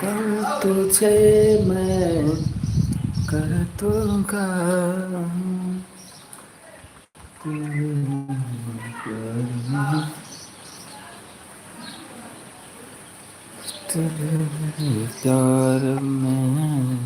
कर तुझे मैं करतो का तेरे प्यार में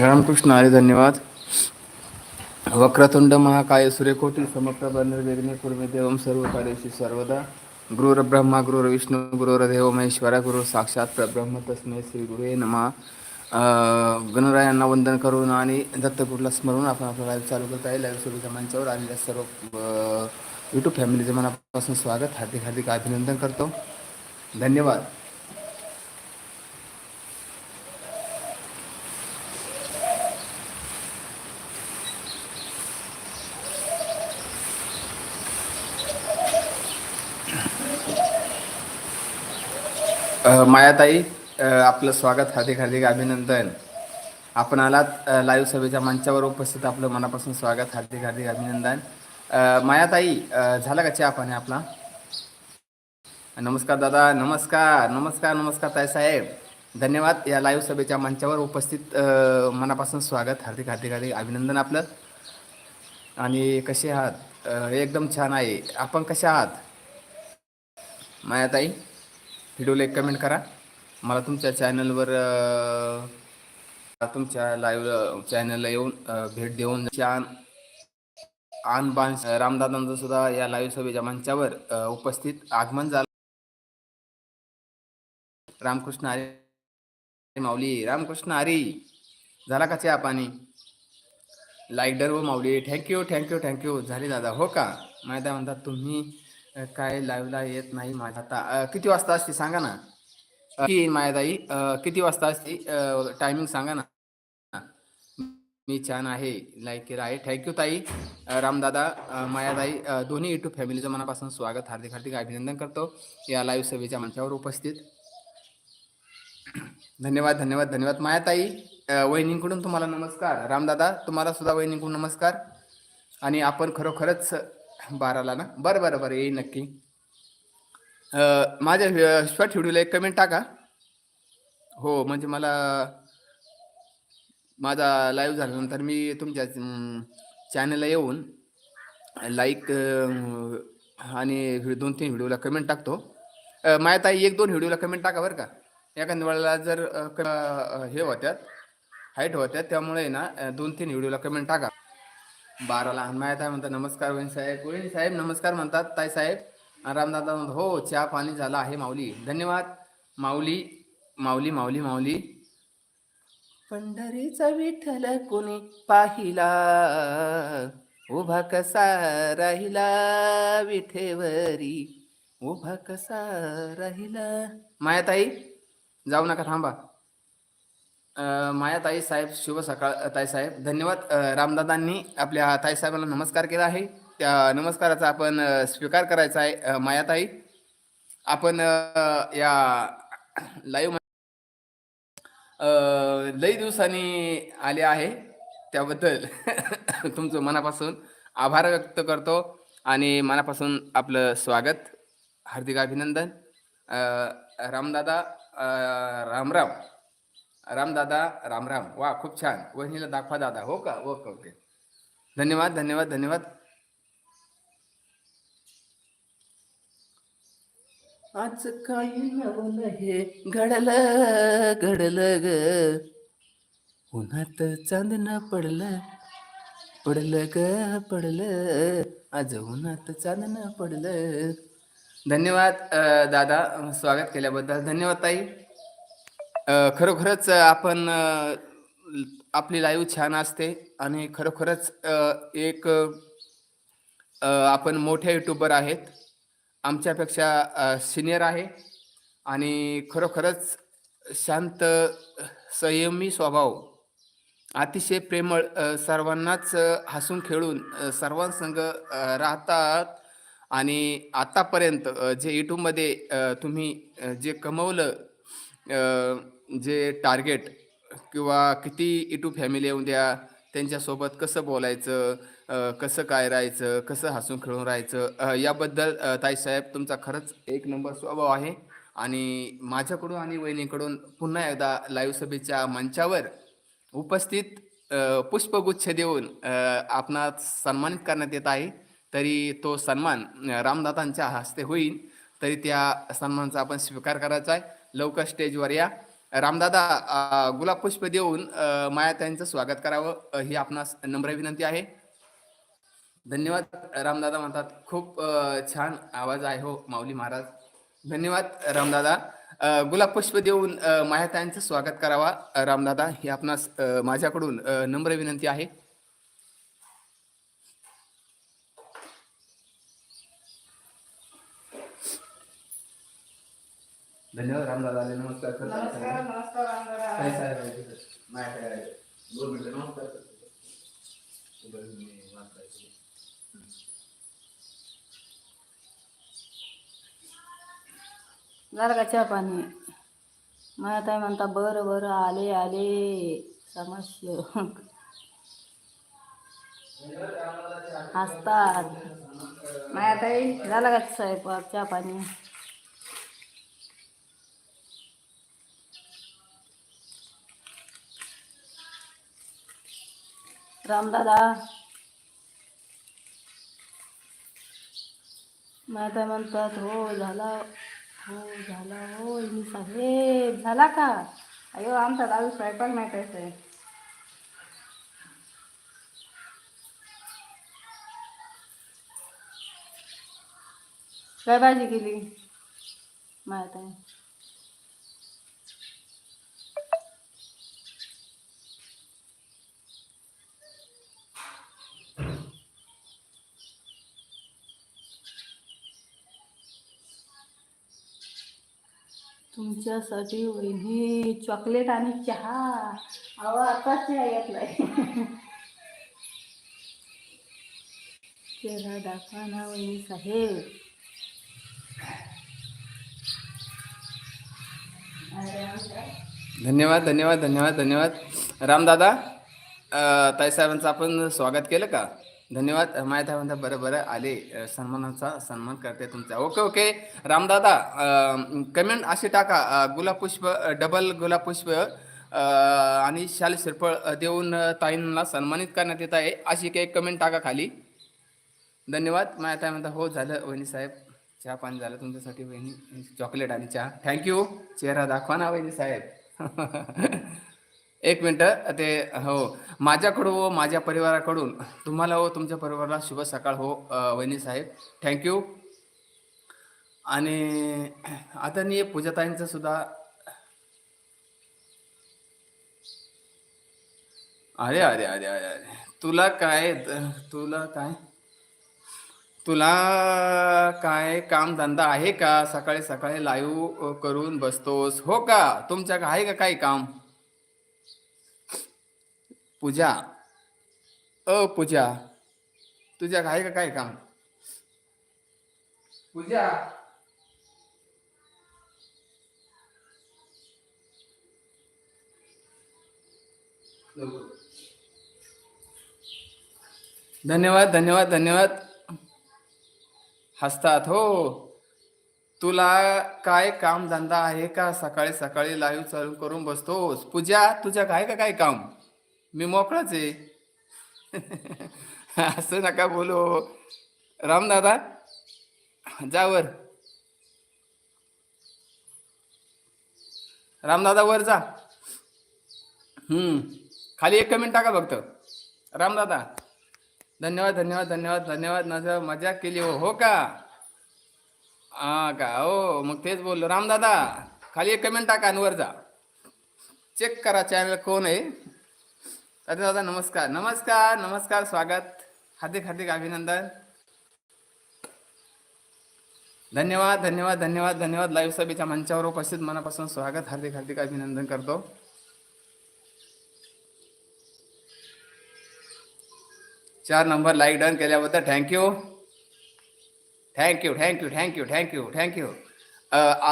रामकृष्ण आले धन्यवाद. वक्रतुंड महाकाय सूर्यकोटी समप्रभ निर्विघ्ने पूर्वे देवम सर्व कार्यशी सर्वदा. गुरुर गुरुर्विष्णू गुरुर्देव विष्णू महेश्वरा गुरु साक्षात परब्रह्म तस्मै श्री गुरुवे नमा. गणरायांना वंदन करून आणि दत्तगुरूला स्मरून आपण आपलं लाईव्ह चालू करत आहे. लाईव्ह सुरू मंचावर आलेल्या सर्व यूट्यूब फॅमिलीचं मनापासून स्वागत. हार्दिक हार्दिक अभिनंदन करतो. धन्यवाद. मायाताई आपलं स्वागत हार्दिक हार्दिक अभिनंदन. आपण आलात लाईव्ह सभेच्या मंचावर उपस्थित आपलं मनापासून स्वागत हार्दिक हार्दिक अभिनंदन. मायाताई झाला का चहा पाणी आपला? नमस्कार दादा नमस्कार नमस्कार नमस्कार ताई साहेब. धन्यवाद या लाईव्ह सभेच्या मंचावर उपस्थित मनापासून स्वागत हार्दिक हार्दिक हार्दिक अभिनंदन आपलं. आणि कसे आहात? एकदम छान आहे. आपण कसे आहात? मायाताई? व्हिडिओला एक कमेंट करा. मला तुमच्या चॅनलवर तुमच्या लाईव्ह चॅनलला येऊन भेट देऊन छान आन बान रामदादांचं सुद्धा या लाईव्ह सभेच्या मंचावर उपस्थित आगमन झालं. रामकृष्ण आरे माऊली रामकृष्ण आरी झाला का चहा पाणी? लाईक डर व माऊली थँक्यू थँक्यू थँक्यू झाली दादा हो का? माहिती म्हणतात तुम्ही काय लाईव्हला येत नाही माझ्या आता. किती वाजता असते सांगा ना. की मायाताई? किती वाजता असते? टायमिंग सांगा ना. मी छान आहे. लाईक आहे. थँक्यू ताई. रामदादा मायाताई दोन्ही युट्यूब फॅमिलीचं मनापासून स्वागत. हार्दिक हार्दिक अभिनंदन करतो. या लाईव्ह सभेच्या मंचावर उपस्थित. धन्यवाद धन्यवाद धन्यवाद. मायाताई वहिनींकडून तुम्हाला नमस्कार. रामदादा तुम्हाला सुद्धा वहिनींकडून नमस्कार. आणि आपण खरोखरच बाराला ना? बरं बरं बरं येईल नक्की. माझ्या शॉर्ट व्हिडिओला एक कमेंट टाका. हो म्हणजे मला माझा लाईव्ह झाल्यानंतर मी तुमच्या चॅनलला येऊन लाईक आणि दोन तीन व्हिडिओला कमेंट टाकतो. माझ्या ताई एक दोन व्हिडिओला कमेंट टाका बरं का? एखाद्या वेळेला जर क- हे होत्यात हाईट होत्या त्यामुळे ना दोन तीन व्हिडिओला कमेंट टाका. बाराला आणि माया आहे म्हणतात नमस्कार वहिनी साहेब. गोविंद साहेब? नमस्कार म्हणतात ताई साहेब. रामदादा म्हणतात हो चहा पाणी झाला आहे माऊली. धन्यवाद. माऊली माऊली माऊली माऊली. पंढरीचा विठ्ठल कोणी पाहिला? उभा कसा राहिला विठेवरी? उभा कसा राहिला? माया ताई जाऊ नका थांबा. माया मायाताई साहेब शुभ सकाळ ताई साहेब. धन्यवाद. रामदादांनी आपल्या ताई साहेबांना नमस्कार केला आहे. त्या नमस्काराचा आपण स्वीकार करायचा आहे मायाताई आपण या लाईव्ह लई दिवसांनी आले आहे. त्याबद्दल तुमचं मनापासून आभार व्यक्त करतो आणि मनापासून आपलं स्वागत. हार्दिक अभिनंदन. रामदादा अ, रामराम रामदादा रामराम वा खूप छान. वहिनीला दाखवा दादा. हो का? Okay okay. धन्यवाद धन्यवाद धन्यवाद. आज काही नवल हे घडलं घडलं ग. उन्हात चांदणं पडलं पडलं ग पडलं. आज उन्हात चांदणं पडलं. धन्यवाद दादा. स्वागत केल्याबद्दल. धन्यवाद ताई. अ, खरोखरच आपण अ, आपली लाईव्ह छान असते आणि खरोखरच अ, एक अ, आपण मोठे युट्यूबर आहेत. आमच्यापेक्षा सिनियर आहे आणि खरोखरच शांत संयमी स्वभाव अतिशय प्रेमळ अ, सर्वांनाच अ, हसून खेळून अ, सर्वांसंग अ, राहतात आणि आतापर्यंत अ, जे यूट्यूबमध्ये अ, तुम्ही अ, जे कमवलं अ, जे टार्गेट किंवा किती इटू फॅमिली येऊ द्या त्यांच्यासोबत कसं बोलायचं कसं काय राहायचं कसं हसून खेळून राहायचं याबद्दल ताईसाहेब तुमचा खरंच एक नंबर स्वभाव आहे. आणि माझ्याकडून आणि वहिनीकडून पुन्हा एकदा लाईव्ह सभेच्या मंचावर उपस्थित पुष्पगुच्छ देऊन आपणास सन्मानित करण्यात येत आहे. तरी तो सन्मान रामदातांच्या हस्ते होईल. तरी त्या सन्मानाचा आपण स्वीकार करायचा आहे. लवकर स्टेजवर या. रामदादा गुलाब पुष्प देऊन मायाताईंचं स्वागत करावं ही आपणास नम्र विनंती आहे. धन्यवाद. रामदादा म्हणतात खूप छान आवाज आहे हो माऊली महाराज. धन्यवाद रामदादा. गुलाब पुष्प देऊन अ, मायाताईंचं स्वागत करावा. रामदादा ही आपणास माझ्याकडून नम्र विनंती आहे. धन्यवाद रामदादा आले नमस्कार करतो. नमस्कार नमस्कार रामदादा. काय साहेब आहे तिथं? मायाताई आहे. दोन मिनिटं नमस्कार करतो. राहून मी वाट पाहतो. झालं का चहा पाणी मला ताई म्हणता बरं बरं आले आले समस्या हसतात माया ताई झालं का स्वयंपाक चहा पाणी रामदादा माया ताई म्हणतात हो झाला हो झाला, हो मी साहेब, झाला का? अयो, आमचा दादू स्वयंपाक नाही आहे काय भाजी केली? माहित तुमच्यासाठी वहिनी चॉकलेट आणि चहा. अहो आताच चहा घेतलाय. चेहरा दाखवा ना वहिनी साहेब. धन्यवाद धन्यवाद धन्यवाद धन्यवाद. रामदादा ताईसाहेबांचं आपण स्वागत केलं का? धन्यवाद. माहिती आहे म्हणता बरं बरं आले सन्मानाचा सन्मान करते तुमचा. Okay okay. रामदादा कमेंट अशी टाका. गुलाब पुष्प डबल गुलाब पुष्प आणि शाल शिरपळ देऊन ताईंना सन्मानित करण्यात येत आहे. अशी काही कमेंट टाका खाली. धन्यवाद. माहिती आहे म्हणता हो झालं. वहिनी साहेब चहा पाणी झालं तुमच्यासाठी. वहिनी चॉकलेट आणि चहा. थँक्यू चेहरा दाखवा ना वहिनी साहेब. एक मिनटं ते हो. माझ्याकडून व माझ्या परिवाराकडून. तुम्हाला व तुमच्या परिवाराला शुभ सकाळ हो वहिनी साहेब. थँक्यू आणि आदरणीय पूजाताईंचं सुद्धा. अरे अरे अरे अरे अरे. तुला काय तुला काय? तुला काय काम धंदा आहे का? सकाळी सकाळी लाईव्ह करून बसतोस. हो का? तुमच्या आहे का काही काम? पूजा. अ पूजा. तुझ्या आहे का काय काम? पूजा. धन्यवाद धन्यवाद धन्यवाद. हसतात हो. तुला काय काम धंदा आहे का? सकाळी सकाळी लाईव्ह चालू करून बसतोस. पूजा तुझ्या काय का काय काम? मी मोकळाच आहे. असं नका बोलू. रामदादा जावर रामदादा वर जा. हम्म खाली एक कमेंट टाका फक्त. रामदादा धन्यवाद धन्यवाद धन्यवाद धन्यवाद. माझं मजा केली. हो हो का? हा का? हो मग तेच बोललो. रामदादा खाली एक कमेंट टाका आणि वर जा. चेक करा चॅनल कोण आहे. दादा दादा नमस्कार. नमस्कार नमस्कार स्वागत. हार्दिक हार्दिक अभिनंदन. धन्यवाद धन्यवाद धन्यवाद धन्यवाद. लाईव्ह सभेच्या मंचावर उपस्थित मनापासून स्वागत. हार्दिक हार्दिक अभिनंदन करतो. चार नंबर लाईक डन केल्याबद्दल thank you thank you thank you thank you thank you thank you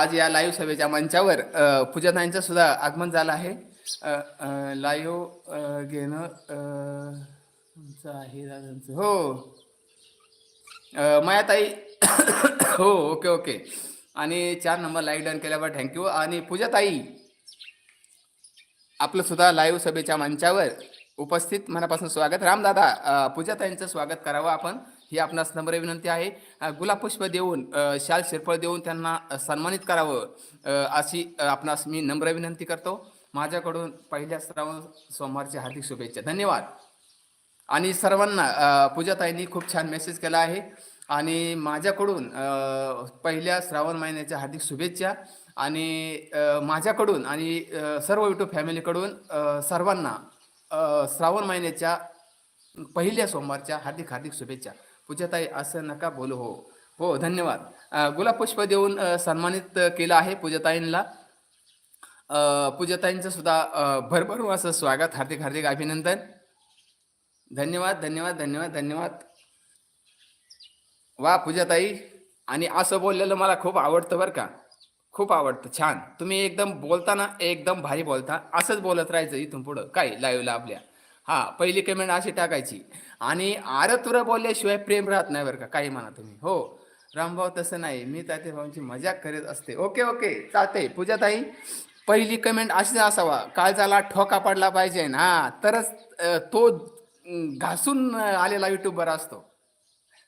आज या लाईव्ह सभेच्या मंचावर अ, पूजाताईंचं सुद्धा आगमन झालं आहे. लाईव्ह घेणं तुमचं आहे दादांचं हो. मायाताई हो ओके ओके. आणि चार नंबर लाईक डन केल्यावर थँक्यू आणि पूजाताई आपलं सुद्धा लाईव्ह सभेच्या मंचावर उपस्थित मनापासून स्वागत. रामदादा पूजाताईंचं स्वागत करावं आपण. ही आपणास नम्र विनंती आहे. गुलाबपुष्प गुलाब पुष्प देऊन शाल शिरफळ देऊन त्यांना सन्मानित करावं अशी आपणास मी नम्र विनंती करतो. माझ्याकडून पहिल्या श्रावण सोमवारची हार्दिक शुभेच्छा. धन्यवाद. आणि सर्वांना पूजाताईंनी खूप छान मेसेज केला आहे. आणि माझ्याकडून पहिल्या श्रावण महिन्याच्या हार्दिक शुभेच्छा. आणि माझ्याकडून आणि सर्व युट्यूब फॅमिलीकडून सर्वांना श्रावण महिन्याच्या पहिल्या सोमवारच्या हार्दिक हार्दिक शुभेच्छा. पूजाताई असं नका बोलू हो. हो धन्यवाद. गुलाब पुष्प देऊन सन्मानित केलं आहे पूजाताईंना पूजाताईंचं सुद्धा भरभरून असं स्वागत हार्दिक हार्दिक अभिनंदन. धन्यवाद धन्यवाद धन्यवाद धन्यवाद. वा पूजाताई. आणि असं बोललेलं मला खूप आवडतं बरं का. खूप आवडतं छान. तुम्ही एकदम बोलताना एकदम भारी बोलता. असंच बोलत राहायचं इथून पुढं. काय लाईव्हला आपल्या. हा पहिली कमेंट अशी टाकायची. आणि आरतुरा बोलल्याशिवाय प्रेम राहत नाही बरं का. काही म्हणा तुम्ही. हो. रामभाऊ तसं नाही. मी ताते भाऊंची मजाक करीत असते. Okay okay. चालते पूजाताई पहिली कमेंट अशीच असावा. काळजाला ठोका पडला पाहिजे ना. तरच तो घासून आलेला युट्यूबवर असतो.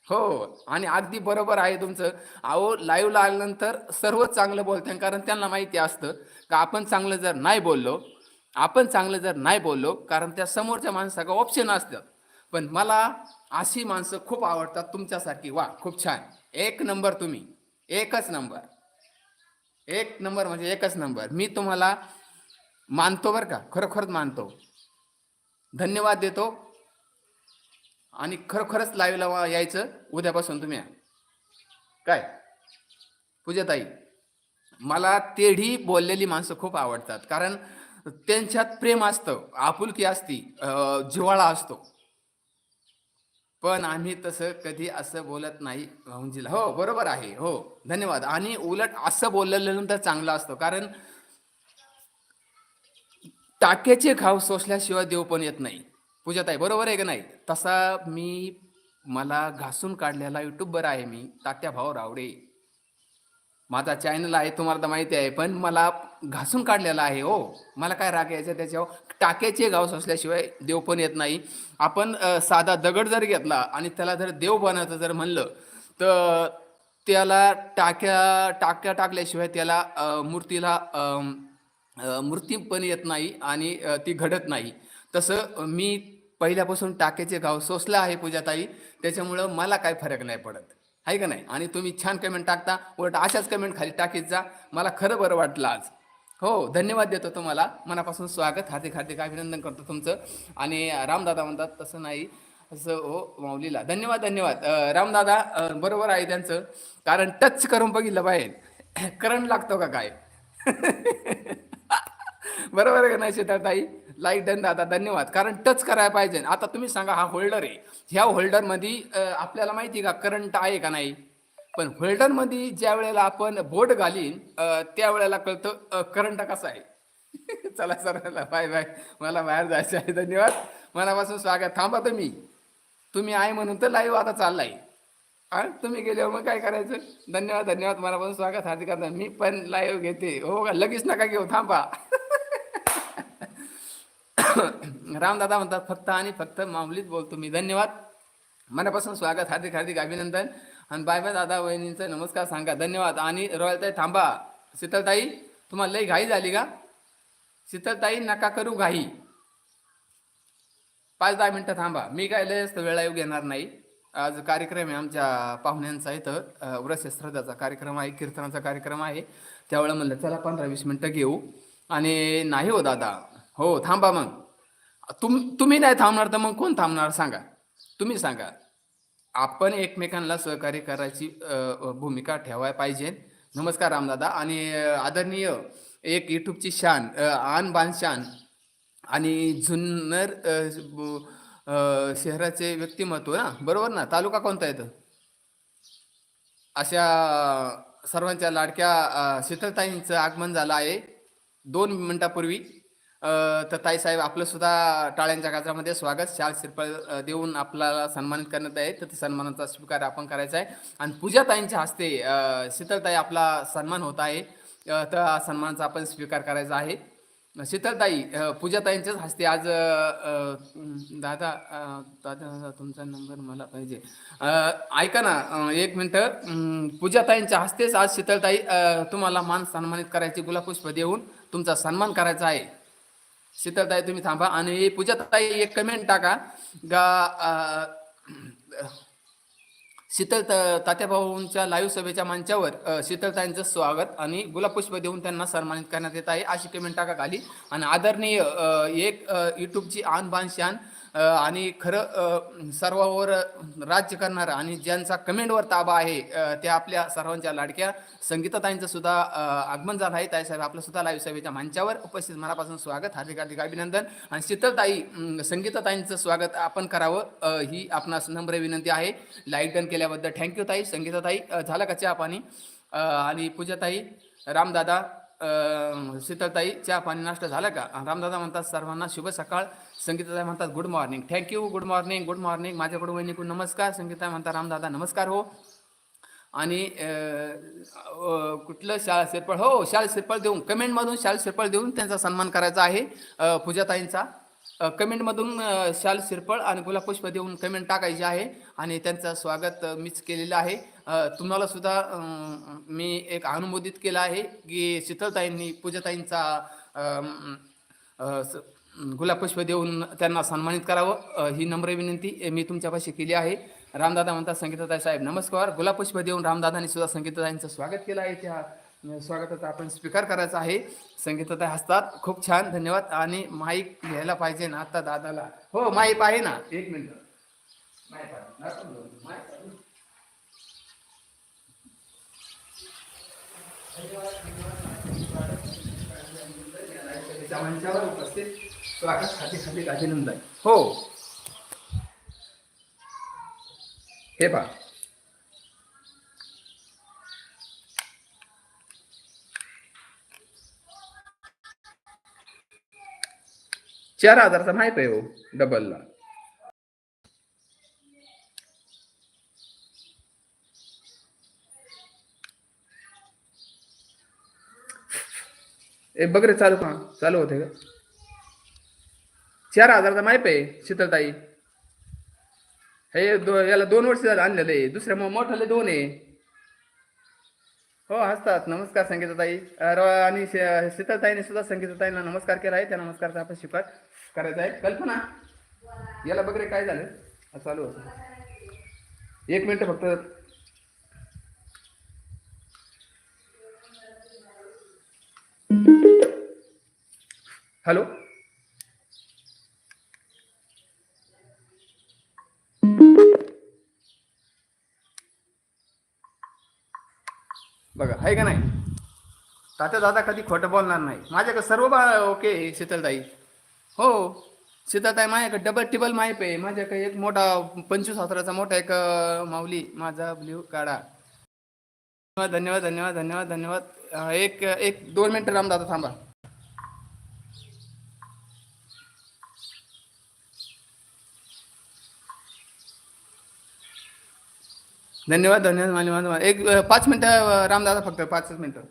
हो आणि अगदी बरोबर आहे तुमचं. अहो लाईव्हला आल्यानंतर सर्वच चांगलं बोलते कारण त्यांना माहिती असतं का आपण चांगलं जर नाही बोललो आपण चांगलं जर नाही बोललो कारण त्या समोरच्या माणसाला ऑप्शन असतात पण मला अशी माणसं खूप आवडतात तुमच्यासारखी. वा खूप छान. एक नंबर तुम्ही. एकच नंबर एक नंबर म्हणजे एकच नंबर. मी तुम्हाला मानतो बरं का खरोखरच मानतो. धन्यवाद देतो. आणि खरोखरच लाईव्हला यायचं उद्यापासून तुम्ही. या. काय? पूजाताई मला तेढी बोललेली माणसं खूप आवडतात. कारण त्यांच्यात प्रेम असतं आपुलकी असती जिव्हाळा असतो. पण आम्ही तसं कधी असं बोलत नाही भाऊंजीला. हो बरोबर आहे. हो धन्यवाद. आणि उलट असं बोललेलं तर चांगलं असतं. कारण टाक्याचे घाव सोसल्याशिवाय देव पण येत नाही. पूजाताई बरोबर आहे का नाही? तसा मी मला घासून काढलेला युट्यूबर आहे मी तात्या भाऊ रावडे. माझा चॅनल आहे तुम्हाला तर माहिती आहे. पण मला घासून काढलेला आहे हो. मला काय राग यायचा त्याच्यावर? टाक्याचे गाव असल्याशिवाय देव पण येत नाही. आपण साधा दगड जर घेतला आणि त्याला जर देव बनायचं जर म्हणलं तर त्याला टाक्या टाक्या टाकल्याशिवाय त्याला मूर्तीला मूर्ती पण येत नाही आणि ती घडत नाही. तसं मी पहिल्यापासून टाक्याचे गाव सोसलं आहे पूजाताई. त्याच्यामुळं मला काय फरक नाही पडत. आहे का नाही? आणि तुम्ही छान कमेंट टाकता. उलट अशाच कमेंट खाली टाकीत जा. मला खरं बरं वाटलं आज. हो धन्यवाद देतो तुम्हाला. मनापासून स्वागत हार्दिक हार्दिक अभिनंदन करतो तुमचं. आणि रामदादा म्हणतात तसं नाही असं हो माऊलीला. धन्यवाद धन्यवाद. रामदादा बरोबर आहे त्यांचं. कारण टच करून बघितलं बाहेर. करंट लागतो का काय? बरोबर आहे का नाही शेताताई लाईक डन दादा धन्यवाद. कारण टच करायला पाहिजे. आता तुम्ही सांगा हा होल्डर आहे. ह्या होल्डरमध्ये आपल्याला माहिती आहे का करंट आहे का नाही? पण होल्डरमध्ये ज्या वेळेला आपण बोट घालीन त्यावेळेला कळतं करंट कसा आहे. चला सर बाय बाय. मला बाहेर जायचं आहे. धन्यवाद. मनापासून स्वागत. थांबा तुम्ही. तुम्ही आहे म्हणून तर लाईव्ह आता चाललाय. हा? तुम्ही गेल्यावर मग काय करायचं? धन्यवाद धन्यवाद. मनापासून स्वागत. हार्दिक मी पण लाईव्ह घेते. हो का? लगेच नका घेऊ. थांबा. रामदादा म्हणतात फक्त आणि फक्त मामूलीत बोलतो मी. धन्यवाद. मनापासून स्वागत. हार्दिक हार्दिक अभिनंदन. आणि बाय बाय दादा वहिनींचं नमस्कार सांगा. धन्यवाद. आणि रॉयलताई थांबा. शीतलताई तुम्हाला लई घाई झाली का? शीतलताई नका करू घाई. पाच दहा मिनटं थांबा. मी काय लय जास्त वेळा येऊ घेणार नाही. आज कार्यक्रम आहे आमच्या पाहुण्यांचा इथं. अं, श्रद्धाचा कार्यक्रम आहे कीर्तनाचा कार्यक्रम आहे. त्यावेळेला म्हणलं चला पंधरा वीस मिनटं घेऊ. आणि नाही हो दादा. हो थांबा मग. तुम तुम्ही नाही थांबणार तर मग कोण थांबणार सांगा. तुम्ही सांगा. आपण एकमेकांना सहकार्य करायची भूमिका ठेवाय पाहिजे. नमस्कार रामदादा आणि आदरणीय एक यूट्यूबची शान आन बान शान आणि जुन्नर शहराचे व्यक्तिमत्व ना बरोबर ना? तालुका कोणता येतं अशा सर्वांच्या लाडक्या शीतलताईंचं आगमन झालं आहे. दोन मिनिटापूर्वी तर ताईसाहेब आपलं सुद्धा टाळ्यांच्या गाजरामध्ये स्वागत. शाल शिरपळ देऊन आपल्याला सन्मानित करण्यात आहे. तर सन्मानाचा स्वीकार आपण करायचा आहे. आणि पूजाताईंच्या हस्ते शीतलताई आपला सन्मान होत आहे. तर सन्मानाचा आपण स्वीकार करायचा आहे. शीतलताई पूजाताईंच्याच हस्ते आज दादा दादा तुमचा नंबर मला पाहिजे. ऐका ना एक मिनटं. पूजाताईंच्या हस्तेच आज शीतलताई तुम्हाला मान सन्मानित करायची गुलाबपुष्प देऊन तुमचा सन्मान करायचा आहे. शीतलताई तुम्ही थांबा. आणि पूजाताई एक कमेंट टाका. गा शीतल तात्या तात्याभाऊंच्या लाईव्ह सभेच्या मंचावर शीतलताईंचं स्वागत आणि गुलाबपुष्प देऊन त्यांना सन्मानित करण्यात येत आहे. अशी कमेंट टाका खाली. आणि आदरणीय एक यूट्यूबची आन बान शान आणि खरं सर्वावर राज्य करणारा आणि ज्यांचा कमेंटवर ताबा आहे त्या आपल्या सर्वांच्या लाडक्या संगीताताईंचं सुद्धा आगमन झालं आहे. ताईसाहेब आपलं सुद्धा लाईव्ह सभेच्या मंचावर उपस्थित. मनापासून स्वागत हार्दिक हार्दिक अभिनंदन. आणि शीतलताई संगीताताईंचं स्वागत आपण करावं ही आपणास नम्र विनंती आहे. लाइट डन केल्याबद्दल थँक्यू ताई. संगीताताई झालं झाला का चहा पाणी? आणि पूजाताई रामदादा शीतलताई चहा पाणी नाश्ता झाला का? रामदादा म्हणतात सर्वांना शुभ सकाळ. संगीताताई म्हणतात good morning thank you good morning good morning माझ्याकडून वहिनीकडून नमस्कार. संगीताताई म्हणतात रामदादा नमस्कार हो. आणि कुठलं शाळा शिरपळ? हो शाळा शिरपळ देऊन कमेंटमधून शाळा शिरपळ देऊन त्यांचा सन्मान करायचा आहे पूजाताईंचा. कमेंटमधून शाल शिरपळ आणि गुलाबपुष्प देऊन कमेंट टाकायची आहे आणि त्यांचं स्वागत मीच केलेलं आहे. तुम्हालासुद्धा तुम्हाला सुद्धा मी एक अनुमोदित केलं आहे की शीतलताईंनी पूजाताईंचा स- गुलाबपुष्प देऊन त्यांना सन्मानित करावं. ही नम्र विनंती मी तुमच्यापाशी केली आहे. रामदादा म्हणतात संगीताताई साहेब नमस्कार. गुलाबपुष्प देऊन रामदादांनी सुद्धा संगीताताईंचं स्वागत केलं आहे. त्या स्वागताचा आपण स्वीकार करायचा आहे. संगीताताई हसतात. खूप छान. धन्यवाद. आणि माईक घ्यायला पाहिजे ना आता दादाला. हो माईक आहे ना. एक मिनिट. मंचावर उपस्थित स्वागत हाती हाती अभिनंदन हो. हे पा चार हजारचा माहीत आहे हो डबलला. ए बघ रे चालू का चालू होते का? चार हजारचा मायप आहे शीतलताई. हे दो याला दोन वर्ष झालं आणलेलं आहे. दुसऱ्या मग मोठाले दोन आहे. हो हसतात. नमस्कार संगीताताई. आणि शीतलताईने सुद्धा संगीताताईंना नमस्कार केला आहे. त्या नमस्कारचा आपण शिफार करायचा आहे. कल्पना? याला बघ रे काय झालं? चालू होतं. एक मिनिट फक्त. हॅलो? बघा आहे का नाही? तात्या दादा कधी खोटं बोलणार नाही. माझ्याकडे सर्व बा ओके शीतलताई. हो शीतलताई माझ्याकडे डबल टिबल माहीप आहे. माझ्याकडे एक मोठा पंचवीस हजाराचा मोठा एक माऊली माझा ब्ल्यू काढा. धन्यवाद धन्यवाद धन्यवाद धन्यवाद. एक एक दोन मिनटं रामदादा थांबा. धन्यवाद धन्यवाद मान्यवाद एक पाच मिनटं रामदादा फक्त पाचच मिनटं.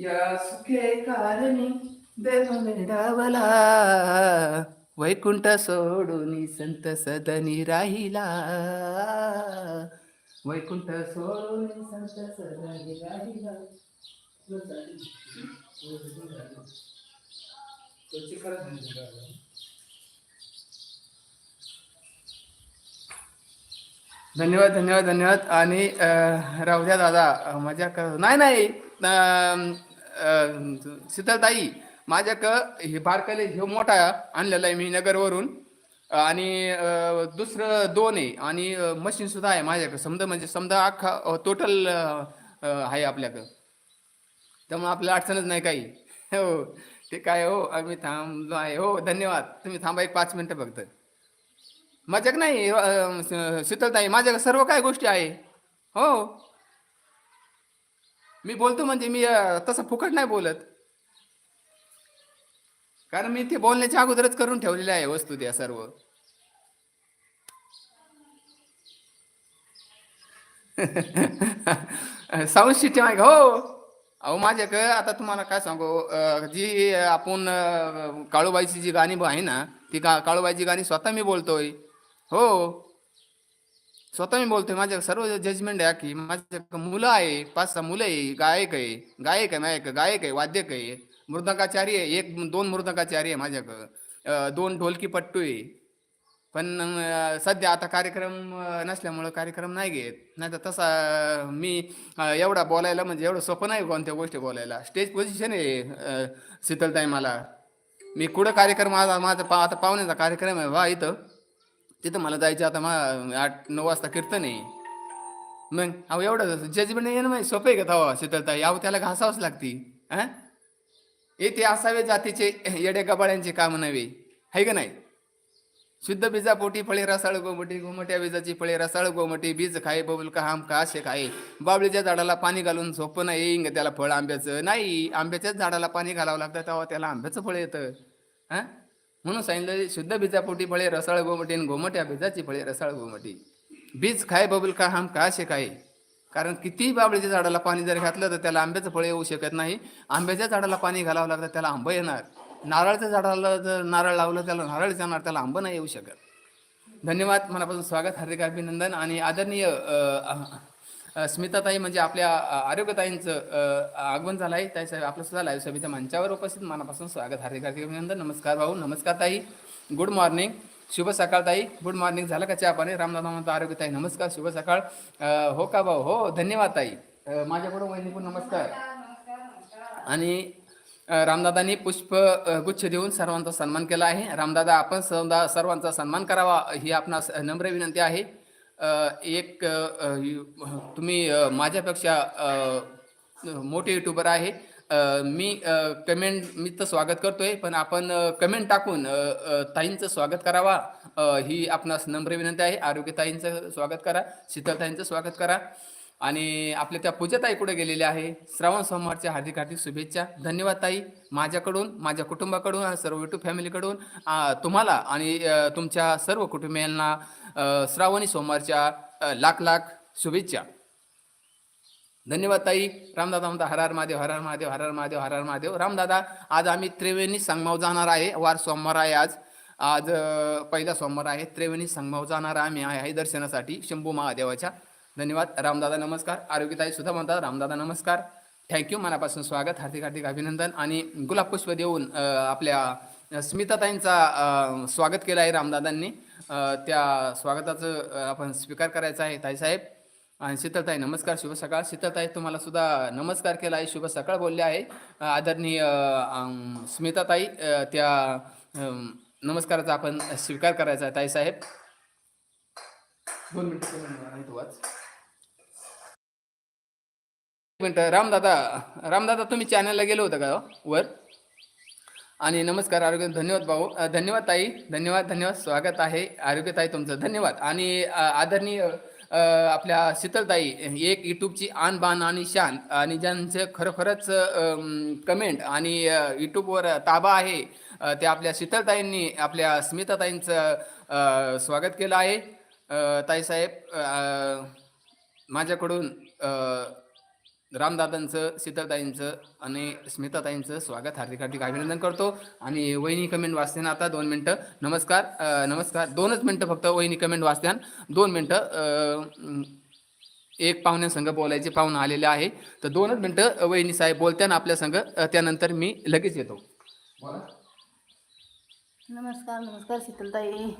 या सुखे कारणी देव डावला वैकुंठ सोडून संत सदनी राहिला. वैकुंठ सोडून संत सदनी राहिला. धन्यवाद धन्यवाद धन्यवाद. आणि राहू द्या दादा माझ्या क नाही नाही शीतलताई माझ्या क हे बारकाले हे मोठा आणलेला आहे मी नगरवरून. आणि दुसरं दोन आहे आणि मशीन सुद्धा आहे माझ्याकडे. समजा म्हणजे समजा अख्खा टोटल आहे आपल्याकडं. त्यामुळे आपल्याला अडचणच नाही काही. हो ते काय हो आम्ही थांबलो आहे. हो धन्यवाद. तुम्ही थांबा एक पाच मिनटं फक्त. माझ्याक नाही शीतलताई माझ्याकडे सर्व काय गोष्टी आहे. हो. मी बोलतो म्हणजे मी तसं फुकट नाही बोलत. कारण मी ते बोलण्याच्या अगोदरच करून ठेवलेल्या आहे वस्तू त्या सर्व. साऊंड सिस्टम आहे का? हो. अहो माझ्याकडं आता तुम्हाला काय सांगू अं, जी आपण अं, काळूबाईची जी गाणी आहे ना ती का काळूबाईची गाणी स्वतः मी बोलतोय. हो. स्वतः मी बोलतोय. माझ्या सर्व जजमेंट आहे की माझ्या मुलं आहे पाच सहा मुलं आहे गायक आहे गायक आहे माझ्याकडं गायक आहे वाद्यक आहे मृदंगाचारी आहे एक दोन मृदंगाचारी आहे माझ्याकडं. अं, दोन ढोलकी पट्टू आहे. पण सध्या आता कार्यक्रम नसल्यामुळं कार्यक्रम नाही घेत. नाही तर तसा मी एवढा बोलायला म्हणजे एवढं सोपं नाही कोणत्या गोष्टी बोलायला. स्टेज पोझिशन आहे शीतलताई मला. मी कुठं कार्यक्रम माझा माझा पा आता पाहुण्याचा कार्यक्रम आहे वा इथं. तिथं मला जायचं आता मा आठ नऊ वाजता कीर्तन आहे. मग अहो एवढं जजमेंट येणं म्हणजे सोपं आहे का तवा शीतलताई अहो त्याला घासावंच लागती हां येथे असावे जातीचे येडे गबाळ्यांचे काम नव्हे. आहे का नाही? शुद्ध बीजा पोटी फळे रसाळ गोमटी गोमट्या बीजाची फळे रसाळ गोमटी बीज खाय बबुल का का असे खाये. बाबळीच्या झाडाला पाणी घालून सोपं नाही येईंग त्याला फळ आंब्याचं नाही. आंब्याच्याच झाडाला पाणी घालावं लागतं तेव्हा त्याला आंब्याचं फळ येतं. हां? म्हणून सांगितलं शुद्ध बीजा पोटी फळे रसाळ गोमटी आणि गोमट्या बीजाची फळे रसाळ गोमटी. बीज खाय बबुल का का असे खाये. कारण कितीही बाबळीच्या झाडाला पाणी जर घातलं तर त्याला आंब्याचं फळ येऊ शकत नाही. आंब्याच्या झाडाला पाणी घालावं लागतं त्याला आंबं येणार. नारळाच्या झाडाला जर नारळ लावलं त्याला नारळ येणार त्याला आंबं नाही येऊ शकत. धन्यवाद मनापासून स्वागत हार्दिक अभिनंदन आणि आदरणीय स्मिताताई म्हणजे आपल्या आरोग्यताईंचं आगमन झालं आहे त्या आपलं सुद्धा लाईव्ह सभेच्या मंचावर उपस्थित. मनापासून स्वागत हार्दिक हार्दिक अभिनंदन. नमस्कार भाऊ नमस्कार ताई. गुड मॉर्निंग शुभ सकाळ ताई. गुड मॉर्निंग झालं का चहा पाणी? रामदादा म्हणतो आरोग्य ताई नमस्कार. शुभ सकाळ. हो का भाऊ? हो धन्यवाद ताई. माझ्याकडून वैनिकून नमस्कार. आणि रामदादांनी पुष्प गुच्छ देऊन सर्वांचा सन्मान केला आहे. रामदादा आपण सर्वांचा सर्वांचा सन्मान करावा ही आपणास नम्र विनंती आहे. एक तुम्ही माझ्यापेक्षा मोठे युट्यूबर आहे. मी कमेंट मी तर स्वागत करतोय पण आपण कमेंट टाकून ताईंचं स्वागत करावा ही आपणास नम्र विनंती आहे. आरोग्य ताईंचं स्वागत करा शीतलताईंचं स्वागत करा. आणि आपल्या त्या पूजाताई कुठे गेलेल्या आहे? श्रावण सोमवारच्या हार्दिक हार्दिक शुभेच्छा. धन्यवाद ताई. माझ्याकडून माझ्या कुटुंबाकडून सर्व युट्यूब फॅमिलीकडून तुम्हाला आणि तुमच्या सर्व कुटुंबियांना श्रावणी सोमवारच्या लाख लाख शुभेच्छा. धन्यवाद ताई. रामदादा म्हणता हर हर महादेव हरार महादेव हरार महादेव हर महादेव. रामदादा आज आम्ही त्रिवेणी संगमाव जाणार आहे. वार सोमवार आहे आज. आज पहिला सोमवार आहे. त्रिवेणी संगमाव जाणार आम्ही आहे आहे दर्शनासाठी. शंभू महादेवाच्या. धन्यवाद रामदादा नमस्कार आरोग्यताई सुद्धा म्हणतात रामदादा नमस्कार थँक्यू मनापासून स्वागत हार्दिक हार्दिक अभिनंदन आणि गुलाब पुष्प देऊन आपल्या स्मिताताईंचा स्वागत केलं आहे रामदादांनी त्या स्वागताचं आपण स्वीकार करायचा आहे ताईसाहेब आणि शीतलताई नमस्कार शुभ सकाळ शीतलताई तुम्हाला सुद्धा नमस्कार केला आहे शुभ सकाळ बोलले आहे आदरणीय स्मिताताई त्या नमस्काराचा आपण स्वीकार करायचा आहे ताईसाहेब दोन मिनिटं मिनटं रामदादा रामदादा तुम्ही चॅनलला गेलो होतं का हो? वर? आणि नमस्कार आरोग्य धन्यवाद भाऊ. धन्यवाद ताई धन्यवाद धन्यवाद. स्वागत आहे आरोग्य ताई तुमचं. धन्यवाद. आणि आदरणीय आपल्या शीतलताई एक यूट्यूबची आन बान आणि शान आणि ज्यांचं खरोखरच कमेंट आणि यूट्यूबवर ताबा आहे ते आपल्या शीतलताईंनी आपल्या स्मिताताईंचं स्वागत केलं आहे. ताईसाहेब माझ्याकडून रामदादांचं शीतलताईंचं आणि स्मिताताईंचं स्वागत. हार्दिक हार्दिक अभिनंदन करतो. आणि वहिनी कमेंट वाचते ना आता दोन मिनटं. नमस्कार. नमस्कार. दोनच मिनटं फक्त वहिनी कमेंट वाचत्यान दोन मिनटं. एक पाहुण्यांसंग बोलायचे पाहुणं आलेले आहे. तर दोनच मिनटं वहिनी साहेब बोलत्यान आपल्या संघ. त्यानंतर मी लगेच येतो. नमस्कार नमस्कार शीतलताई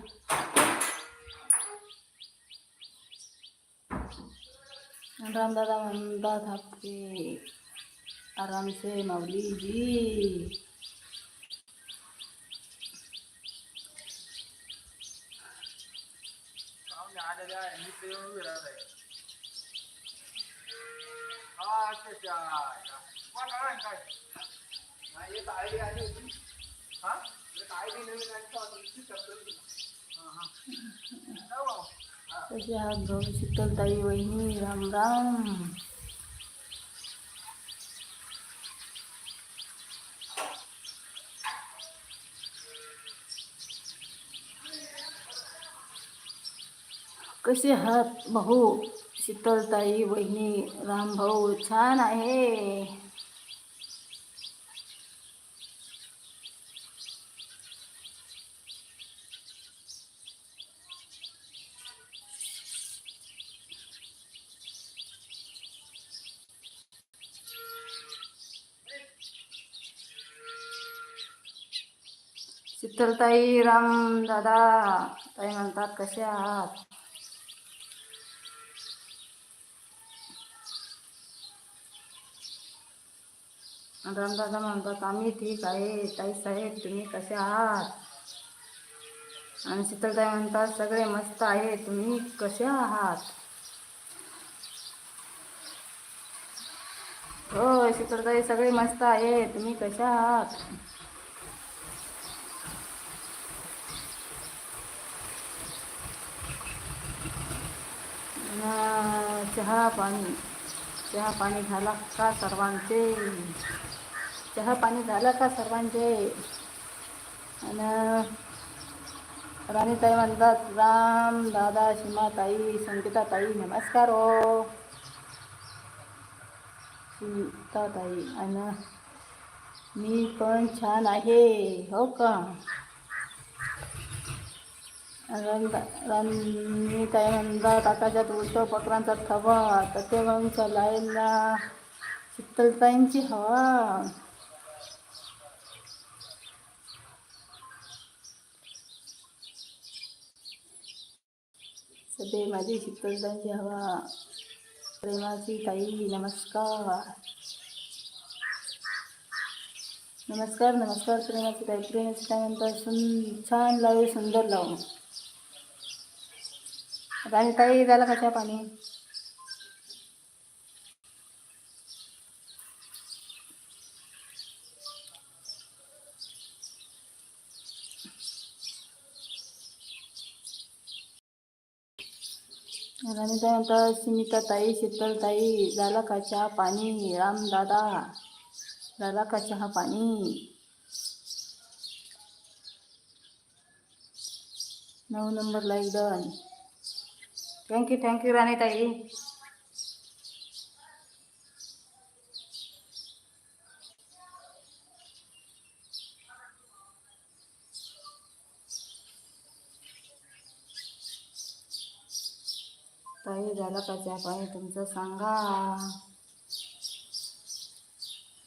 रामदादा म्हणतात हापके आराम से हा? जी कसे आहात भाऊ शीतलताई वहिनी राम राम. कसे आहात भाऊ शीतलताई वहिनी राम भाऊ छान आहे. ताई राम दादा. ताई म्हणतात कसे आहात? रामदादा म्हणतात आम्ही ठीक आहे. ताई साहेब तुम्ही कसे आहात? आणि शीतलताई म्हणतात सगळे मस्त आहे. तुम्ही कसे आहात? हो शीतलताई सगळे मस्त आहे. तुम्ही कसे आहात? चहा पाणी. चहा पाणी झाला का सर्वांचे? चहा पाणी झालं का सर्वांचे? आणि राणीताई म्हणतात राम दादा सीमाताई संगीताताई नमस्कार हो. सीताताई. आणि मी पण छान आहे हो का? राणीताई म्हणतात काकाच्या उत्सव पकडांचा थवा. तत्वगांच्या लायला. शीतलताईंची हवा. सध्या माझी शीतलताईंची हवा. प्रेमाची ताई नमस्कार. नमस्कार नमस्कार प्रेमाची ताई. प्रेमाची ताई म्हणतात सुन छान लावू सुंदर लावू राणीताई झालं का चहा पाणी राणीताई म्हणतात सुनीताताई शीतलताई झाला का चहा पाणी रामदादा झाला का चहा पाणी नऊ नंबरला एक डन थँक्यू थँक्यू राणीताई ताई झाला का चहा आहे तुमचं? सांगा.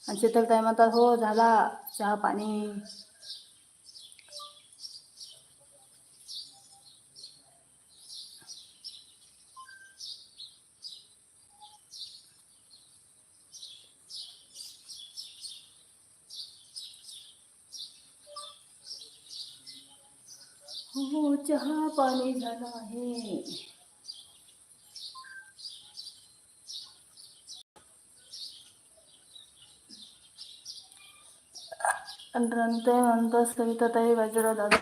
आणि शीतलताई म्हणतात हो झाला चहा पाणी हो चहा झालं आहे आणि नंतर म्हणतात सविताताई बाजीराव दादा.